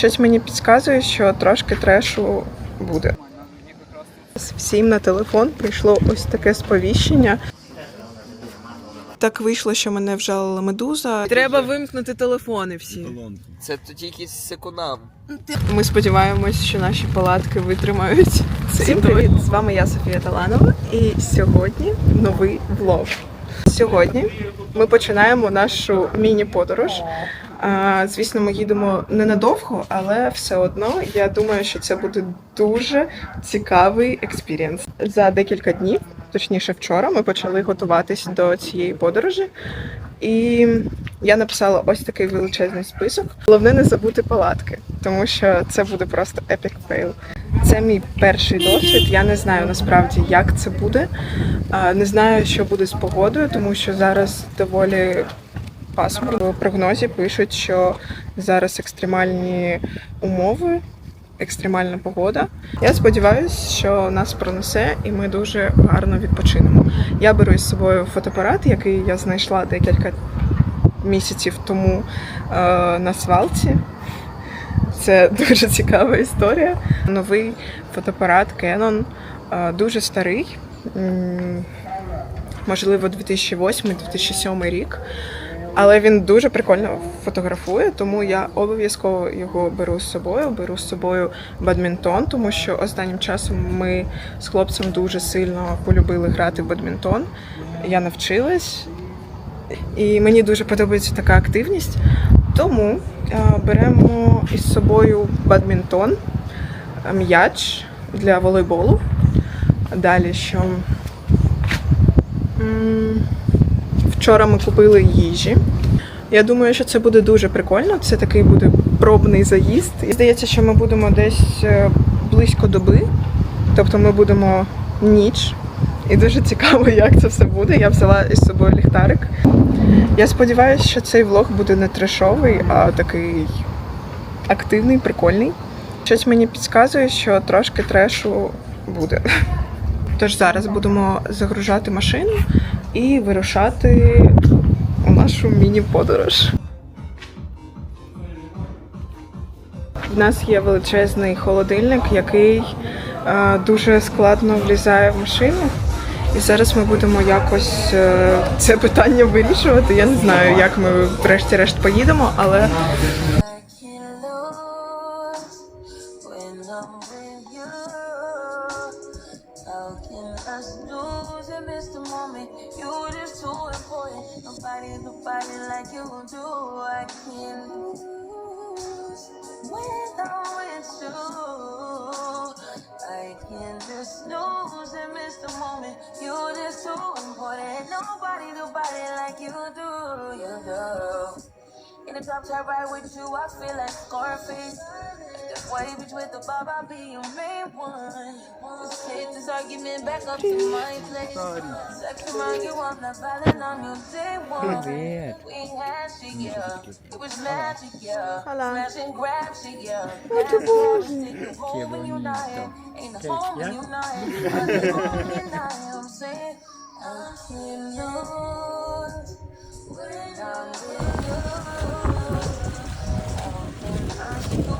Щось мені підказує, що трошки трешу буде. Всім на телефон прийшло ось таке сповіщення. Так вийшло, що мене вжалила медуза. Треба вимкнути телефони всі. Це тоді якийсь секунам. Ми сподіваємось, що наші палатки витримають. Всім привіт! З вами я Софія Таланова, і сьогодні новий влог. Сьогодні ми починаємо нашу міні-подорож. Звісно, ми їдемо ненадовго, але все одно я думаю, що це буде дуже цікавий експірієнс. За декілька днів, точніше вчора, ми почали готуватись до цієї подорожі. І я написала ось такий величезний список. Головне не забути палатки, тому що це буде просто epic fail. Це мій перший досвід. Я не знаю насправді, як це буде. Не знаю, що буде з погодою, тому що зараз доволі пасмурно. В прогнозі пишуть, що зараз екстремальні умови, екстремальна погода. Я сподіваюся, що нас пронесе і ми дуже гарно відпочинемо. Я беру із собою фотоапарат, який я знайшла декілька місяців тому е, на свалці. Це дуже цікава історія. Новий фотоапарат Canon, е, дуже старий, можливо, 2008-2007 рік. Але він дуже прикольно фотографує, тому я обов'язково його беру з собою. Беру з собою бадмінтон, тому що останнім часом ми з хлопцем дуже сильно полюбили грати в бадмінтон. Я навчилась, і мені дуже подобається така активність. Тому е, беремо із собою бадмінтон, м'яч для волейболу. Далі що. Вчора ми купили їжі. Я думаю, що це буде дуже прикольно. Це такий буде пробний заїзд. І здається, що ми будемо десь е, близько доби. Тобто ми будемо ніч. І дуже цікаво, як це все буде. Я взяла із собою ліхтарик. Я сподіваюся, що цей влог буде не трешовий, а такий активний, прикольний. Щось мені підказує, що трошки трешу буде. Тож зараз будемо загружати машину і вирушати у нашу міні-подорож. В нас є величезний холодильник, який е, дуже складно влізає в машину. І зараз ми будемо якось е, це питання вирішувати. Я не знаю, як ми врешті-решт поїдемо, але In the top top right with you, I feel like Scarface. That white bitch with the bob, I'll be your main one. Let's take this argument back up to my place. Sex remind you I'm not violent on your day one. We had shit, yeah. It was magic, yeah. Smash and grab shit, yeah. That's how it's home when you're not. Ain't a home when you're not here. Ain't a home when you're not. I'm saying, I can't lose when I'm with you.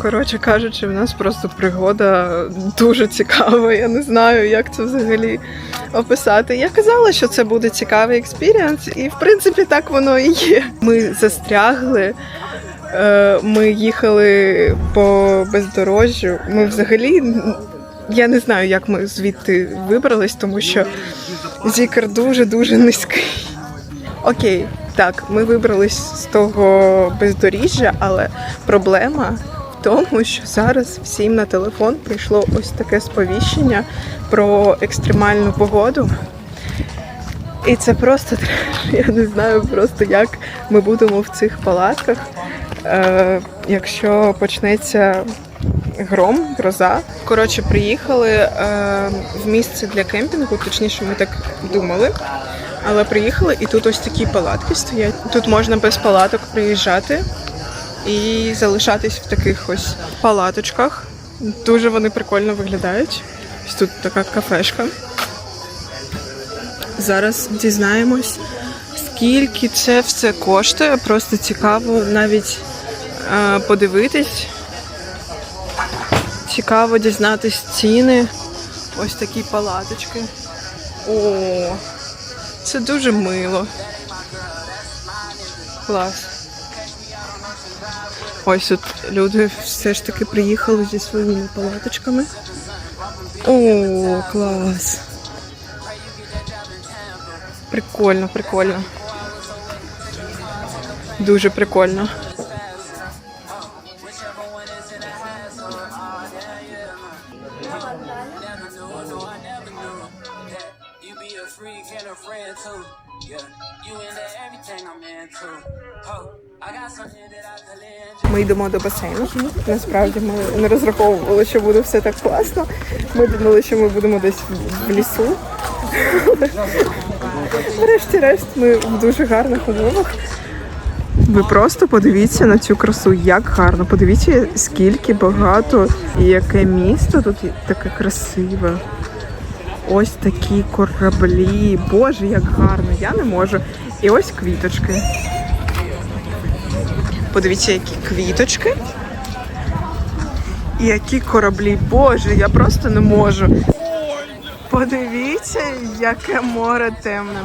Коротше кажучи, в нас просто пригода дуже цікава. Я не знаю, як це взагалі описати. Я казала, що це буде цікавий експірієнс, і в принципі так воно і є. Ми застрягли. е, Ми їхали по бездорожжю. Ми взагалі я не знаю, як ми звідти вибрались, тому що зікер дуже дуже низький. Окей, так, ми вибрались з того бездоріжжя, але проблема тому, що зараз всім на телефон прийшло ось таке сповіщення про екстремальну погоду. І це просто. Я не знаю просто, як ми будемо в цих палатках, е, якщо почнеться гром, гроза. Коротше, приїхали е, в місце для кемпінгу, точніше, ми так думали. Але приїхали, і тут ось такі палатки стоять. Тут можна без палаток приїжджати і залишатись в таких ось палаточках. Дуже вони прикольно виглядають. Ось тут така кафешка. Зараз дізнаємось, скільки це все коштує. Просто цікаво навіть е, подивитись. Цікаво дізнатись ціни. Ось такі палаточки. О, це дуже мило. Клас. Ось тут люди все ж таки приїхали зі своїми палаточками. О, клас. Прикольно, прикольно. Дуже прикольно. Йдемо до басейну. Насправді ми не розраховували, що буде все так класно. Ми думали, що ми будемо десь в- лісу. Врешті-решт, ми в дуже гарних умовах. Ви просто подивіться на цю красу, як гарно. Подивіться, скільки багато і яке місто тут таке красиве. Ось такі кораблі. Боже, як гарно! Я не можу. І ось квіточки. Подивіться, які квіточки. І які кораблі. Боже, я просто не можу. Подивіться, яке море темне.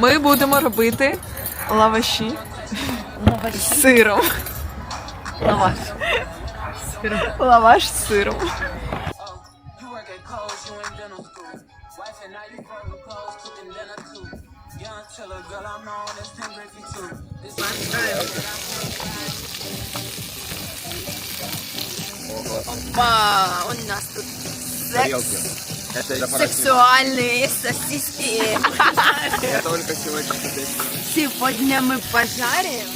Ми будемо робити лаваші з сиром. Лаваш. Лаваш з сиром. Young chiller, girl, I'm known as Tim Griffey too. This Опа, у нас тут секс, сексуальные сосиски. Я только сегодня здесь. Сегодня мы пожарим.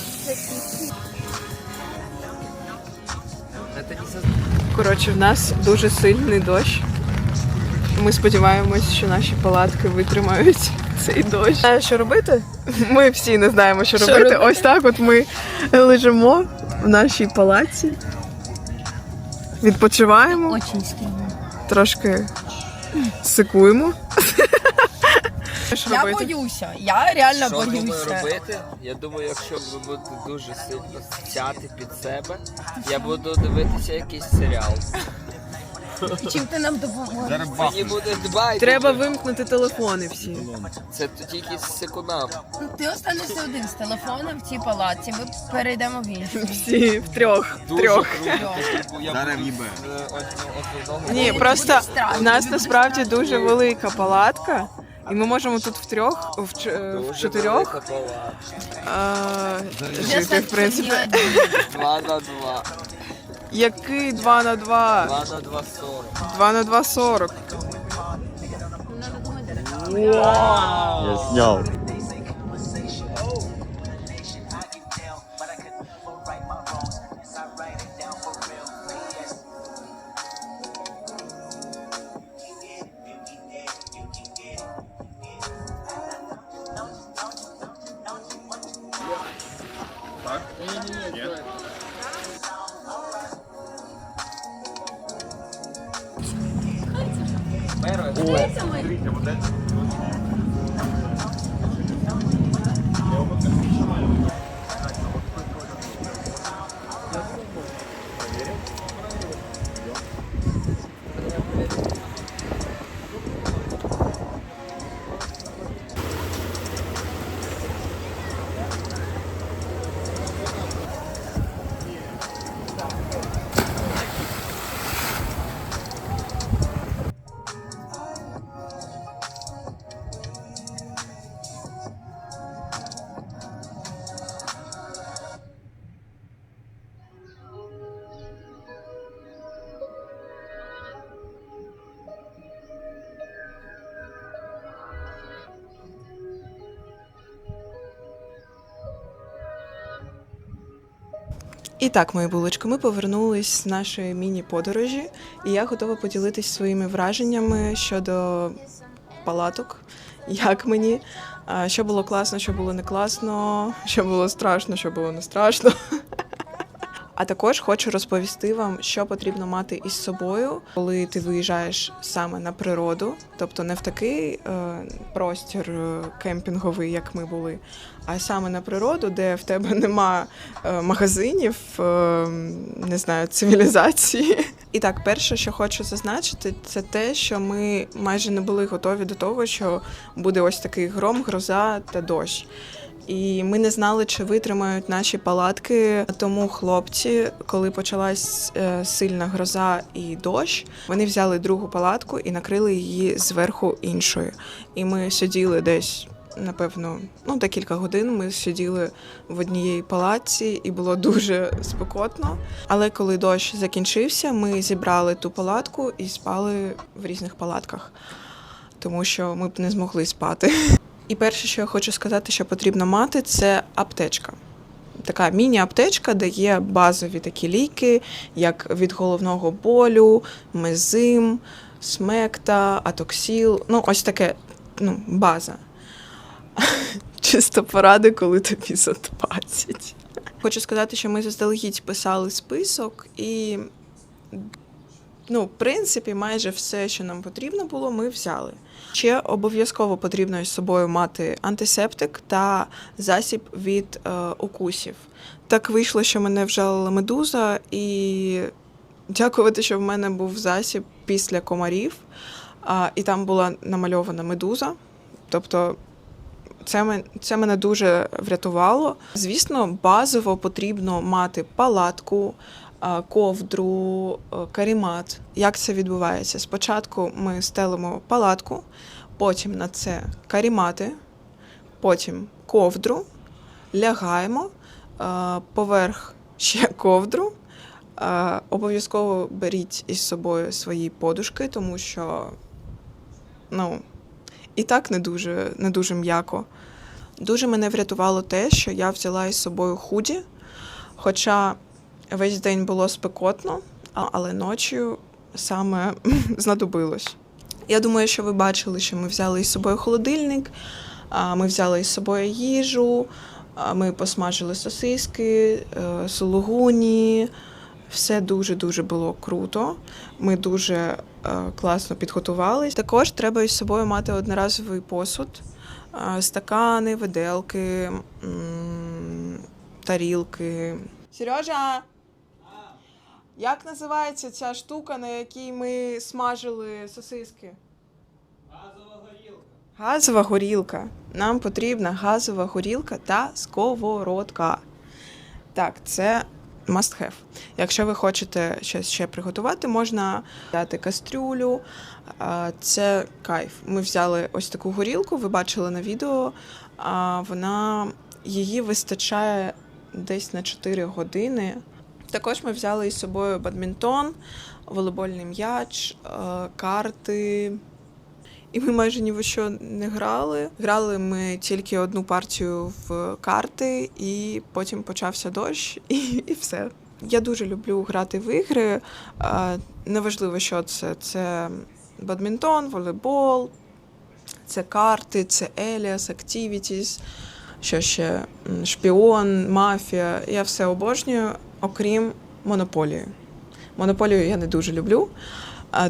Это не со... Коротше, в нас дуже сильний дощ. Ми сподіваємось, що наші палатки витримають цей дощ. Знаю, що робити? Ми всі не знаємо, що, робити. робити? Ось так от ми лежимо в нашій палаці, відпочиваємо, Очень стильно. трошки сикуємо. Я боюся, я реально Що думаю боюся. робити? Я думаю, якщо ви будете дуже сильно стяти під себе, я буду дивитися якийсь серіал. Чим ти нам допоможеш? Мені буде дбати. Треба вимкнути телефони всі. Це тоді якийсь секунам. Ну, Ти останешся один з телефоном в цій палаці. Ми перейдемо в іншу. Всі в трьох. Трьох. Зараз в'їбе. Ні, просто в нас насправді дуже велика палатка, і ми можемо тут в трьох, в, ч- е, в чотирьох палата. е, жити, в принципі. Два на два. Який 2 на 2? Два на два сорок. 2 на 2 40. Я снял. week. And well, І так, мої булочки, ми повернулись з нашої міні-подорожі, і я готова поділитись своїми враженнями щодо палаток, як мені, що було класно, що було не класно, що було страшно, що було не страшно. А також хочу розповісти вам, що потрібно мати із собою, коли ти виїжджаєш саме на природу, тобто не в такий е, простір е, кемпінговий, як ми були, а саме на природу, де в тебе нема е, магазинів, не знаю, цивілізації. І так, перше, що хочу зазначити, це те, що ми майже не були готові до того, що буде ось такий гром, гроза та дощ. І ми не знали, чи витримають наші палатки. Тому хлопці, коли почалась е, сильна гроза і дощ, вони взяли другу палатку і накрили її зверху іншою. І ми сиділи десь. Напевно, ну декілька годин ми сиділи в однієї палатці, і було дуже спекотно. Але коли дощ закінчився, ми зібрали ту палатку і спали в різних палатках, тому що ми б не змогли спати. І перше, що я хочу сказати, що потрібно мати, це аптечка. Така міні-аптечка, де є базові такі ліки, як від головного болю, мезим, смекта, атоксіл. Ну, ось таке ну, база. Чисто поради, коли тобі за 20. Хочу сказати, що ми заздалегідь писали список, і, ну, в принципі, майже все, що нам потрібно було, ми взяли. Ще обов'язково потрібно із собою мати антисептик та засіб від е, укусів. Так вийшло, що мене вжалила медуза, і дякувати, що в мене був засіб після комарів, а, і там була намальована медуза. Тобто це, це мене дуже врятувало. Звісно, базово потрібно мати палатку, ковдру, е, карімат. Як це відбувається? Спочатку ми стелимо палатку, потім на це карімати, потім ковдру, лягаємо, е, поверх ще ковдру. Е, Обов'язково беріть із собою свої подушки, тому що ну, і так не дуже, не дуже м'яко. Дуже мене врятувало те, що я взяла із собою худі, хоча весь день було спекотно, але ночі саме знадобилось. Я думаю, що ви бачили, що ми взяли із собою холодильник, ми взяли із собою їжу, ми посмажили сосиски, е, сулугуні. Все дуже-дуже було круто. Ми дуже е, класно підготувались. Також треба із собою мати одноразовий посуд, е, стакани, виделки, тарілки. Сережа! Як називається ця штука, на якій ми смажили сосиски? Газова горілка. Газова горілка. Нам потрібна газова горілка та сковородка. Так, це must have. Якщо ви хочете щось ще приготувати, можна взяти кастрюлю. Це кайф. Ми взяли ось таку горілку, ви бачили на відео. Вона її вистачає десь на 4 години. Також ми взяли із собою бадмінтон, волейбольний м'яч, е, карти. І ми майже ні в що не грали. Грали ми тільки одну партію в карти, і потім почався дощ, і, і все. Я дуже люблю грати в ігри. Е, Неважливо, що це. Це бадмінтон, волейбол, це карти, це Еліас, Activities, що ще шпіон, мафія. Я все обожнюю, окрім монополії. Монополію я не дуже люблю.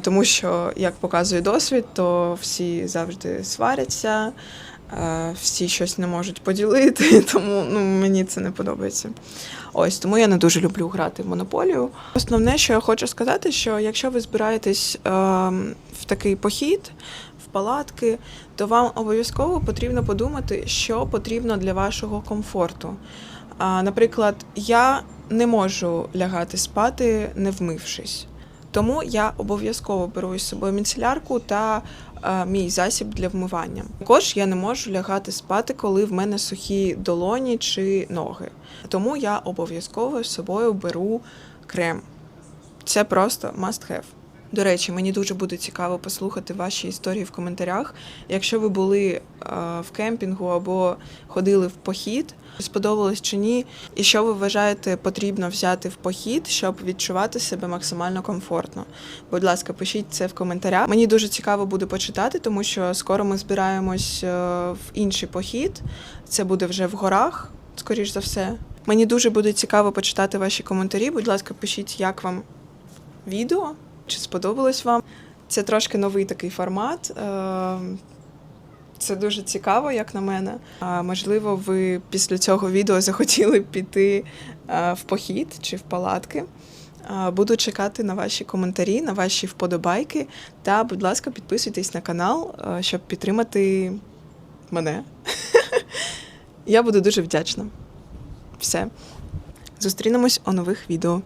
Тому що, як показує досвід, то всі завжди сваряться, всі щось не можуть поділити, тому ну, мені це не подобається. Ось тому я не дуже люблю грати в монополію. Основне, що я хочу сказати, що якщо ви збираєтесь е, в такий похід, в палатки, то вам обов'язково потрібно подумати, що потрібно для вашого комфорту. Наприклад, я не можу лягати спати, не вмившись. Тому я обов'язково беру із собою міцелярку та е, мій засіб для вмивання. Також я не можу лягати спати, коли в мене сухі долоні чи ноги. Тому я обов'язково з собою беру крем. Це просто must have. До речі, мені дуже буде цікаво послухати ваші історії в коментарях. Якщо ви були е, в кемпінгу або ходили в похід, сподобалось чи ні, і що ви вважаєте потрібно взяти в похід, щоб відчувати себе максимально комфортно. Будь ласка, пишіть це в коментарях. Мені дуже цікаво буде почитати, тому що скоро ми збираємось е, в інший похід. Це буде вже в горах, скоріш за все. Мені дуже буде цікаво почитати ваші коментарі. Будь ласка, пишіть, як вам відео, чи сподобалось вам. Це трошки новий такий формат. Е, Це дуже цікаво, як на мене. А можливо, ви після цього відео захотіли піти е, в похід чи в палатки. Буду чекати на ваші коментарі, на ваші вподобайки. Та, будь ласка, підписуйтесь на канал, е, щоб підтримати мене. Я буду дуже вдячна. Все. Зустрінемось у нових відео.